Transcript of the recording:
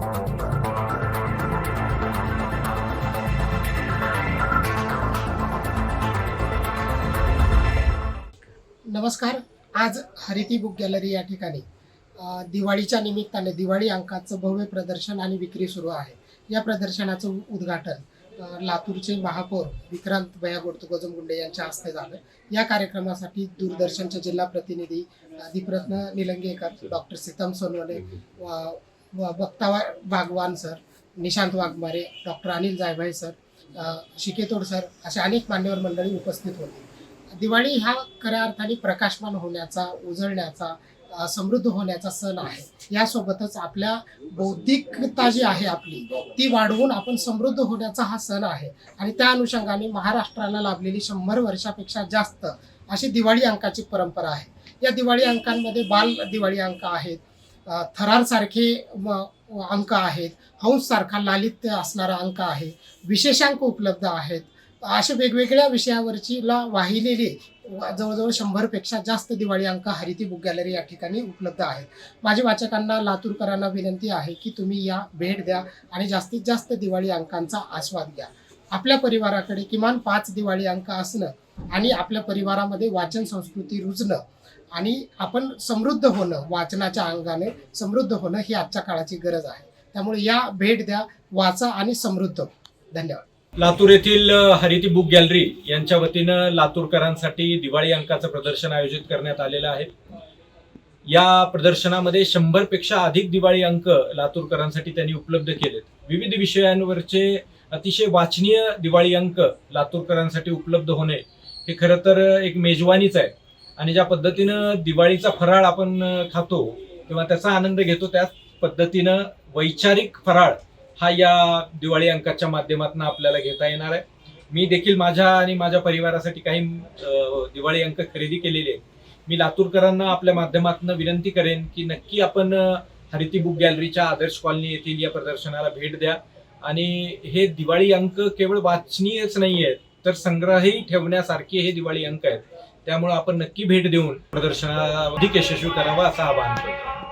नमस्कार आज हरिती book gallery या ठिकाणी दिवाळीच्या निमित्ताने दिवाळी अंकाचं भव्य प्रदर्शन आणि विक्री सुरू आहे. या प्रदर्शनाचं उद्घाटन लातूरचे महापौर विक्रांत भया गोडतू गजमगुंडे यांच्या हस्ते झालं. या कार्यक्रमासाठी दूरदर्शनचे जिल्हा प्रतिनिधी दीपरत्न निलंगेकर डॉक्टर सीतम सोनवणे वक्ता Bagwan sir Nishant Waghmare doctor Anil Jaibhai sir Shiketod sir अशा अनेक मान्यवर मंडळी उपस्थित होते. दिवाळी हा खऱ्या अर्थाने प्रकाशमान होण्याचा उजळण्याचा समृद्ध होण्याचा सण आहे. यासोबतच आपल्या बौद्धिकता जी आहे आपली ती वाढवून आपण समृद्ध होण्याचा हा सण आहे. आणि त्या अनुषंगाने महाराष्ट्राला लाभलेली शंभर वर्षापेक्षा जास्त अशी दिवाळी अंकाची परंपरा आहे. या दिवाळी अंकांमध्ये बाल दिवाळी अंक आहेत थरारसारखे अंक आहेत. हंससारखा लालित्य असणारा अंक आहे. विशेषांक उपलब्ध आहेत. अशा वेगवेगळ्या विषयावरची ला वाहिलेली जवळजवळ शंभरपेक्षा जास्त दिवाळी अंक हरिती बुक गॅलरी या ठिकाणी उपलब्ध आहेत. माझ्या वाचकांना लातूरकरांना विनंती आहे की तुम्ही या भेट द्या आणि जास्तीत जास्त दिवाळी अंकांचा आस्वाद घ्या. आपल्या परिवाराकडे किमान पाच दिवाळी अंक असणं आणि आपल्या परिवारामध्ये वाचन संस्कृती रुजणं आणि आपण समृद्ध होणं वाचनाच्या अंगाने समृद्ध होणं ही आजच्या काळाची गरज आहे. त्यामुळे या भेट द्या वाचा आणि समृद्ध. धन्यवाद. लातूर येथील हरिती बुक गॅलरी यांच्या वतीनं लातूरकरांसाठी दिवाळी अंकाचं प्रदर्शन आयोजित करण्यात आलेलं आहे. या प्रदर्शनामध्ये शंभरपेक्षा अधिक दिवाळी अंक लातूरकरांसाठी त्यांनी उपलब्ध केलेत. विविध विषयांवरचे अतिशय वाचनीय दिवाळी अंक लातूरकरांसाठी उपलब्ध होणे हे खरं तर एक मेजवानीच आहे. आणि ज्या पद्धतीनं दिवाळीचा फराळ आपण खातो किंवा त्याचा आनंद घेतो त्याच पद्धतीनं वैचारिक फराळ हा या दिवाळी अंकाच्या माध्यमातून आपल्याला घेता येणार आहे. मी देखील माझ्या आणि माझ्या परिवारासाठी काही दिवाळी अंक खरेदी केलेले आहेत. मी लातूरकरांना आपल्या माध्यमातून विनंती करेन की नक्की आपण हरिती बुक गॅलरीच्या आदर्श कॉलनी येथील या प्रदर्शनाला भेट द्या. आणि हे दिवाळी अंक केवळ वाचनीयच नाही आहेत तर संग्रही ठेवण्यासारखे हे दिवाळी अंक आहेत. त्यामुळे आपण नक्की भेट देऊन प्रदर्शनाला अधिक यशस्वी करावं असं आवाहन करतो.